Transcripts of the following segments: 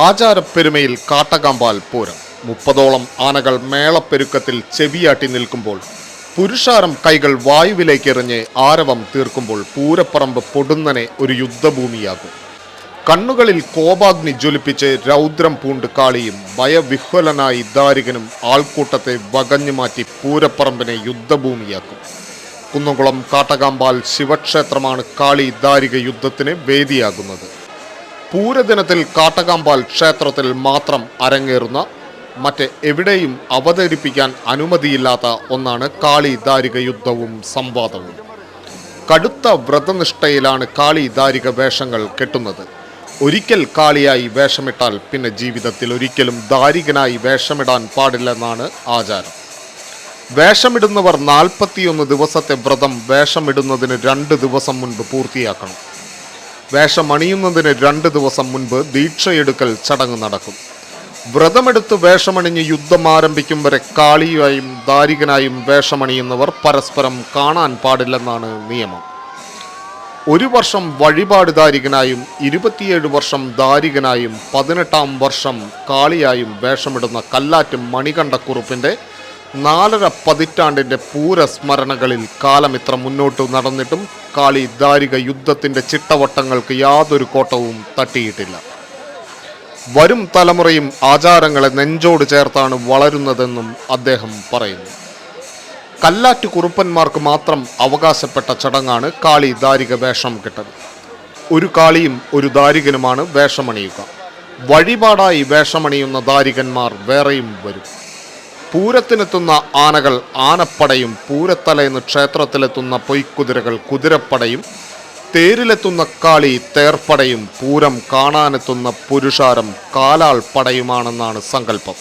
ആചാരപ്പെരുമയിൽ കാട്ടകാമ്പാൽ പൂരം. മുപ്പതോളം ആനകൾ മേളപ്പെരുക്കത്തിൽ ചെവിയാട്ടി നിൽക്കുമ്പോൾ പുരുഷാരം കൈകൾ വായുവിലേക്ക് എറിഞ്ഞ് ആരവം തീർക്കുമ്പോൾ പൂരപ്പറമ്പ് പൊടുന്നനെ ഒരു യുദ്ധഭൂമിയാകും. കണ്ണുകളിൽ കോപാഗ്നി ജ്വലിപ്പിച്ച് രൗദ്രം പൂണ്ട് കാളിയും ഭയവിഹ്വലനായി ദാരികനും ആൾക്കൂട്ടത്തെ വകഞ്ഞു മാറ്റി പൂരപ്പറമ്പിനെ യുദ്ധഭൂമിയാക്കും. കുന്നംകുളം കാട്ടകാമ്പാൽ ശിവക്ഷേത്രമാണ് കാളി ദാരിക യുദ്ധത്തിന് വേദിയാകുന്നത്. പൂരദിനത്തിൽ കാട്ടകാമ്പാൽ ക്ഷേത്രത്തിൽ മാത്രം അരങ്ങേറുന്ന മറ്റ് എവിടെയും അവതരിപ്പിക്കാൻ അനുമതിയില്ലാത്ത ഒന്നാണ് കാളി ദാരിക യുദ്ധവും സംവാദവും. കടുത്ത വ്രതനിഷ്ഠയിലാണ് കാളി ദാരിക വേഷങ്ങൾ കെട്ടുന്നത്. ഒരിക്കൽ കാളിയായി വേഷമിട്ടാൽ പിന്നെ ജീവിതത്തിൽ ഒരിക്കലും ദാരികനായി വേഷമിടാൻ പാടില്ലെന്നാണ് ആചാരം. വേഷമിടുന്നവർ നാൽപ്പത്തിയൊന്ന് ദിവസത്തെ വ്രതം വേഷമിടുന്നതിന് രണ്ട് ദിവസം മുൻപ് പൂർത്തിയാക്കണം. വേഷമണിയുന്നതിന് രണ്ട് ദിവസം മുൻപ് ദീക്ഷയെടുക്കൽ ചടങ്ങ് നടക്കും. വ്രതമെടുത്ത് വേഷമണിഞ്ഞ് യുദ്ധം ആരംഭിക്കും വരെ കാളിയായും ദാരികനായും വേഷമണിയുന്നവർ പരസ്പരം കാണാൻ പാടില്ലെന്നാണ് നിയമം. ഒരു വർഷം വഴിപാട് ദാരികനായും ഇരുപത്തിയേഴ് വർഷം ദാരികനായും പതിനെട്ടാം വർഷം കാളിയായും വേഷമിടുന്ന കല്ലാറ്റും മണികണ്ഠക്കുറുപ്പിന്റെ നാലര പതിറ്റാണ്ടിന്റെ പൂരസ്മരണകളിൽ കാലം ഇത്ര മുന്നോട്ട് നടന്നിട്ടും കാളി ദാരിക യുദ്ധത്തിന്റെ ചിട്ടവട്ടങ്ങൾക്ക് യാതൊരു കോട്ടവും തട്ടിയിട്ടില്ല. വരും തലമുറയും ആചാരങ്ങളെ നെഞ്ചോട് ചേർത്താണ് വളരുന്നതെന്നും അദ്ദേഹം പറയുന്നു. കല്ലാറ്റ് കുറുപ്പന്മാർക്ക് മാത്രം അവകാശപ്പെട്ട ചടങ്ങാണ് കാളി ദാരിക വേഷം കെട്ടൽ ഒരു കാളിയും ഒരു ദാരികനുമാണ് വേഷമണിയുക. വഴിപാടായി വേഷമണിയുന്ന ദാരികന്മാർ വേറെയും വരും. പൂരത്തിനെത്തുന്ന ആനകൾ ആനപ്പടയും പൂരത്തലേന്ന് ക്ഷേത്രത്തിലെത്തുന്ന പൊയ്ക്കുതിരകൾ കുതിരപ്പടയും തേരിലെത്തുന്ന കാളി തേർപ്പടയും പൂരം കാണാനെത്തുന്ന പുരുഷാരം കാലാൾ പടയുമാണെന്നാണ് സങ്കല്പം.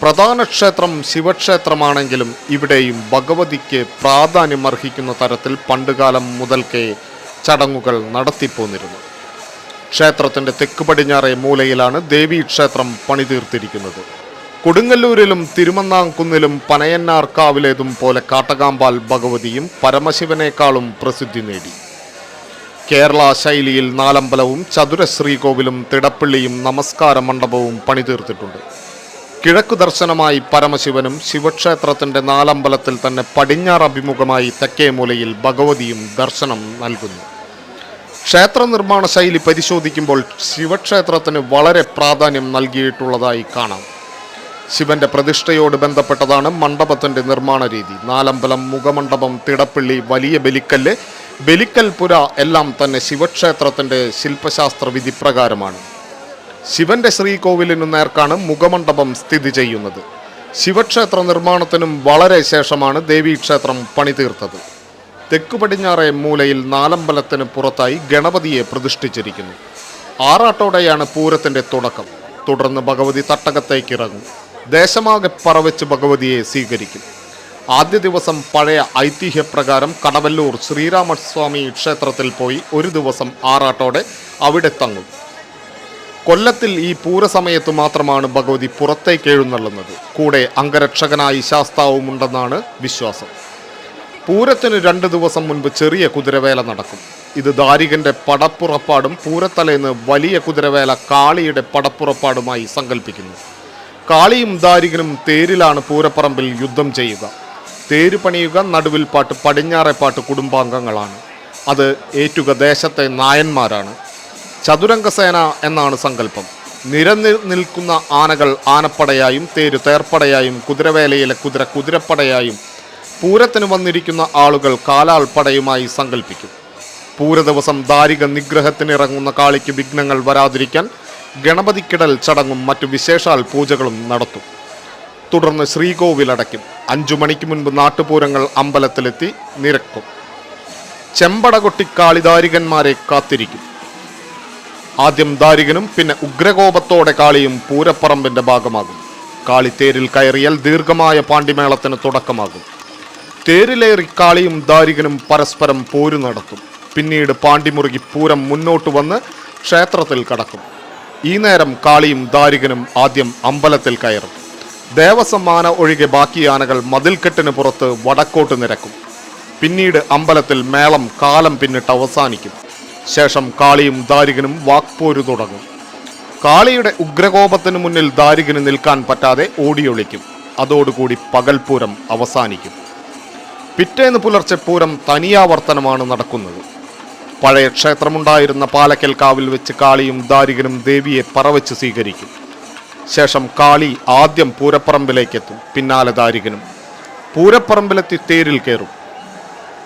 പ്രധാന ക്ഷേത്രം ശിവക്ഷേത്രമാണെങ്കിലും ഇവിടെയും ഭഗവതിക്ക് പ്രാധാന്യം അർഹിക്കുന്ന തരത്തിൽ പണ്ടുകാലം മുതൽക്കേ ചടങ്ങുകൾ നടത്തിപ്പോന്നിരുന്നു. ക്ഷേത്രത്തിന്റെ തെക്ക് പടിഞ്ഞാറേ മൂലയിലാണ് ദേവീ ക്ഷേത്രം പണിതീർത്തിരിക്കുന്നത്. കൊടുങ്ങല്ലൂരിലും തിരുമന്നാംകുന്നിലും പനയന്നാർക്കാവിലേതും പോലെ കാട്ടകാമ്പാൽ ഭഗവതിയും പരമശിവനേക്കാളും പ്രസിദ്ധി നേടി. കേരള ശൈലിയിൽ നാലമ്പലവും ചതുരശ്രീകോവിലും തിടപ്പള്ളിയും നമസ്കാര മണ്ഡപവും പണിതീർത്തിട്ടുണ്ട്. കിഴക്കു ദർശനമായി പരമശിവനും ശിവക്ഷേത്രത്തിന്റെ നാലമ്പലത്തിൽ തന്നെ പടിഞ്ഞാറ് അഭിമുഖമായി തെക്കേ മൂലയിൽ ഭഗവതിയും ദർശനം നൽകുന്നു. ക്ഷേത്ര നിർമ്മാണ ശൈലി പരിശോധിക്കുമ്പോൾ ശിവക്ഷേത്രത്തിന് വളരെ പ്രാധാന്യം നൽകിയിട്ടുള്ളതായി കാണാം. ശിവന്റെ പ്രതിഷ്ഠയോട് ബന്ധപ്പെട്ടതാണ് മണ്ഡപത്തിന്റെ നിർമ്മാണ രീതി. നാലമ്പലം മുഖമണ്ഡപം തിടപ്പള്ളി വലിയ ബലിക്കല്ല് ബലിക്കൽ പുര എല്ലാം തന്നെ ശിവക്ഷേത്രത്തിന്റെ ശില്പശാസ്ത്ര വിധി പ്രകാരമാണ് ശിവന്റെ ശ്രീകോവിലിനു നേർക്കാണ് മുഖമണ്ഡപം സ്ഥിതി ചെയ്യുന്നത്. ശിവക്ഷേത്ര നിർമ്മാണത്തിനും വളരെ ശേഷമാണ് ദേവീക്ഷേത്രം പണിതീർത്തത്. തെക്കു പടിഞ്ഞാറെ മൂലയിൽ നാലമ്പലത്തിന് പുറത്തായി ഗണപതിയെ പ്രതിഷ്ഠിച്ചിരിക്കുന്നു. ആറാട്ടോടെയാണ് പൂരത്തിന്റെ തുടക്കം. തുടർന്ന് ഭഗവതി തട്ടകത്തേക്ക് ഇറങ്ങും ദേശമാകെ പറവച്ച് ഭഗവതിയെ സ്വീകരിക്കും. ആദ്യ ദിവസം പഴയ ഐതിഹ്യപ്രകാരം കടവല്ലൂർ ശ്രീരാമസ്വാമി ക്ഷേത്രത്തിൽ പോയി ഒരു ദിവസം ആറാട്ടോടെ അവിടെ തങ്ങും. കൊല്ലത്തിൽ ഈ പൂരസമയത്ത് മാത്രമാണ് ഭഗവതി പുറത്തേക്ക് എഴുന്നള്ളുന്നത്. കൂടെ അംഗരക്ഷകനായി ശാസ്താവുമുണ്ടെന്നാണ് വിശ്വാസം. പൂരത്തിന് രണ്ട് ദിവസം മുൻപ് ചെറിയ കുതിരവേല നടക്കും. ഇത് ദാരികന്റെ പടപ്പുറപ്പാടും പൂരത്തലേന്ന് വലിയ കുതിരവേല കാളിയുടെ പടപ്പുറപ്പാടുമായി സങ്കല്പിക്കുന്നു കാളിയും ദാരികനും തേരിലാണ് പൂരപ്പറമ്പിൽ യുദ്ധം ചെയ്യുക. തേര് പണിയുക നടുവിൽ പാട്ട് പടിഞ്ഞാറെ പാട്ട് കുടുംബാംഗങ്ങളാണ്. അത് ഏറ്റുക ദേശത്തെ നായന്മാരാണ്. ചതുരംഗസേന എന്നാണ് സങ്കല്പം. നിരന്ന് നിൽക്കുന്ന ആനകൾ ആനപ്പടയായും തേര് തേർപ്പടയായും കുതിരവേലയിലെ കുതിര കുതിരപ്പടയായും പൂരത്തിന് വന്നിരിക്കുന്ന ആളുകൾ കാലാൾ പടയുമായി സങ്കല്പിക്കും. പൂരദിവസം ദാരിക നിഗ്രഹത്തിനിറങ്ങുന്ന കാളിക്ക് വിഘ്നങ്ങൾ വരാതിരിക്കാൻ ഗണപതിക്കിടൽ ചടങ്ങും മറ്റു വിശേഷാൽ പൂജകളും നടത്തും. തുടർന്ന് ശ്രീകോവിലടയ്ക്കും. അഞ്ചു മണിക്ക് മുൻപ് നാട്ടുപൂരങ്ങൾ അമ്പലത്തിലെത്തി നിരക്കും. ചെമ്പടകൊട്ടി കാളിദാരികന്മാരെ കാത്തിരിക്കും. ആദ്യം ദാരികനും പിന്നെ ഉഗ്രകോപത്തോടെ കാളിയും പൂരപ്പറമ്പിന്റെ ഭാഗമാകും. കാളി തേരിൽ കയറിയാൽ ദീർഘമായ പാണ്ടിമേളത്തിന് തുടക്കമാകും. തേരിലേറി കാളിയും ദാരികനും പരസ്പരം പോരു നടത്തും. പിന്നീട് പാണ്ടിമുറുകി പൂരം മുന്നോട്ട് വന്ന് ക്ഷേത്രത്തിൽ കടക്കും. ഈ നേരം കാളിയും ദാരികനും ആദ്യം അമ്പലത്തിൽ കയറും. ദേവസ്വം ആന ഒഴികെ ബാക്കി ആനകൾ മതിൽക്കെട്ടിന് പുറത്ത് വടക്കോട്ട് നിരക്കും. പിന്നീട് അമ്പലത്തിൽ മേളം കാലം പിന്നിട്ട് അവസാനിക്കും. ശേഷം കാളിയും ദാരികനും വാക്പോര് തുടങ്ങും. കാളിയുടെ ഉഗ്രകോപത്തിന് മുന്നിൽ ദാരികന് നിൽക്കാൻ പറ്റാതെ ഓടിയൊളിക്കും. അതോടുകൂടി പകൽപൂരം അവസാനിക്കും. പിറ്റേന്ന് പുലർച്ചെ പൂരം തനിയാവർത്തനമാണ് നടക്കുന്നത്. പഴയ ക്ഷേത്രമുണ്ടായിരുന്ന പാലക്കൽ കാവിൽ വെച്ച് കാളിയും ദാരികനും ദേവിയെ പറവച്ച് സ്വീകരിക്കും. ശേഷം കാളി ആദ്യം പൂരപ്പറമ്പിലേക്കെത്തും പിന്നാലെ ദാരികനും. പൂരപ്പറമ്പിലെത്തി തേരിൽ കയറും.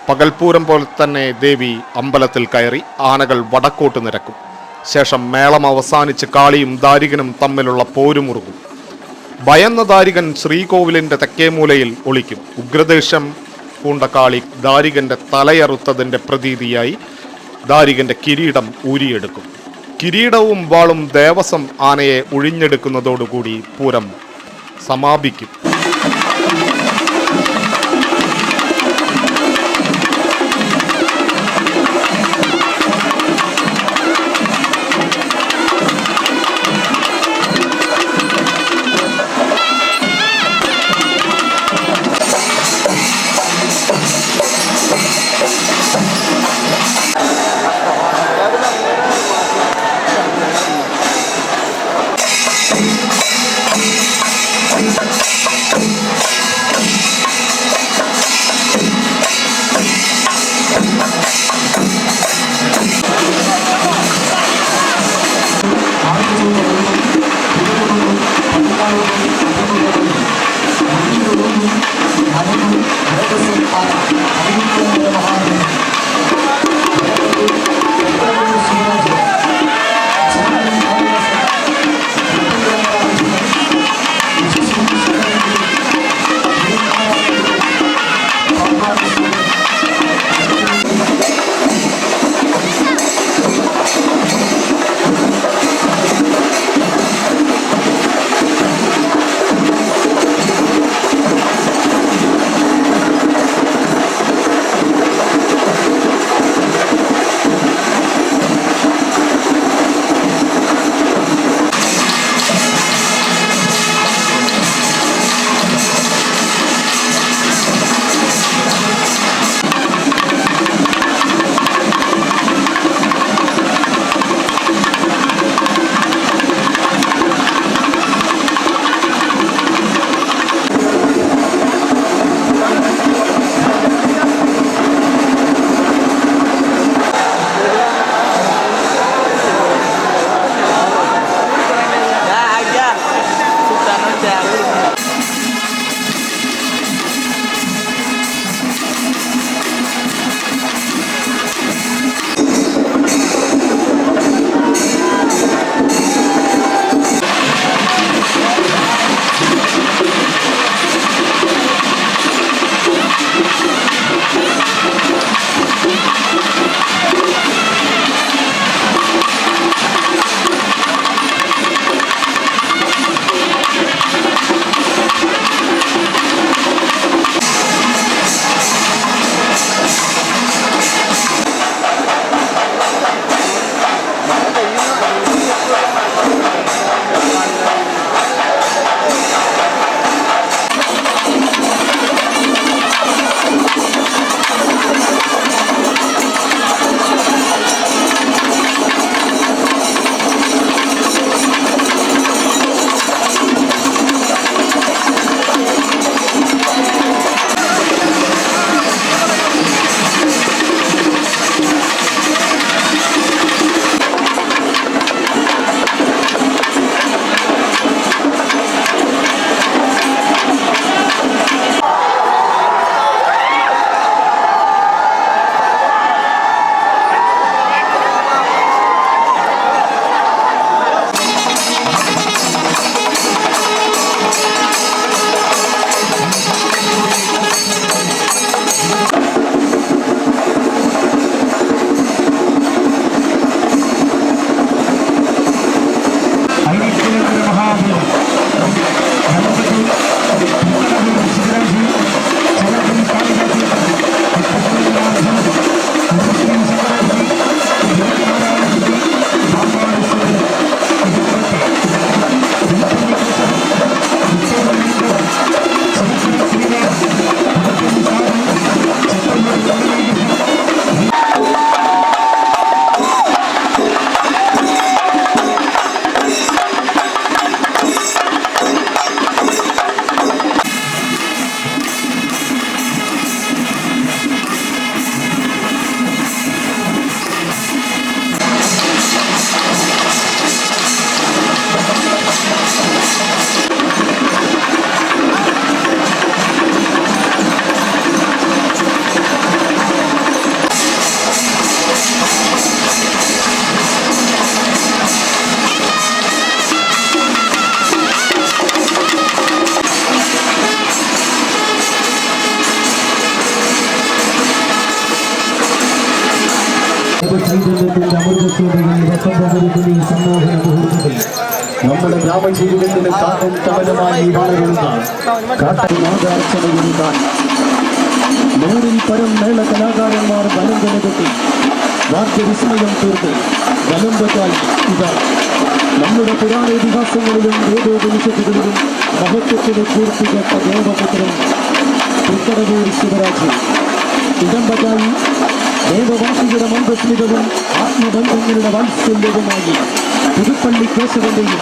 പകൽപൂരം പോലെ തന്നെ ദേവി അമ്പലത്തിൽ കയറി ആനകൾ വടക്കോട്ട് നിരക്കും. ശേഷം മേളം അവസാനിച്ച് കാളിയും ദാരികനും തമ്മിലുള്ള പോരുമുറുകും. ഭയന്ന ദാരികൻ ശ്രീകോവിലിന്റെ തെക്കേമൂലയിൽ ഒളിക്കും. ഉഗ്രദേശം പൂണ്ട കാളി ദാരികന്റെ തലയറുത്തതിന്റെ പ്രതീതിയായി ദാരികന്റെ കിരീടം ഊരിയെടുക്കും. കിരീടവും വാളും ദേവസ്വം ആനയെ ഒഴിഞ്ഞെടുക്കുന്നതോടുകൂടി പൂരം സമാപിക്കും. ഈ സമ്മോഹന മുഹൂർത്തത്തിൽ നമ്മുടെ ഗ്രാമജീവിതത്തിന് താങ്ങും തമനമായി വളരുന്ന കാട്ടുനാഗാർച്ചനയുണ്ടാൻ നൂറിൽ പരം മേള കലാകാരന്മാർ ബലം കൊട്ടി വാദ്യവിസ്മയം തീർത്ത് വലമ്പത്തായി ഇതാ. നമ്മുടെ പുരാണ ഇതിഹാസങ്ങളിലും വേദോപനിഷത്തുകളിലും മഹത്വത്തിന് പൂർത്തികെട്ട ദേവപുത്രൻ തൃക്കടവൂർ ശിവരാജ് ഇടമ്പതായി ദേവവാസികളുടെ മന്ദസ്മിതവും ആത്മബന്ധങ്ങളുടെ വാത്സല്യവുമായി പുതുപ്പള്ളി കേശവന്റെയും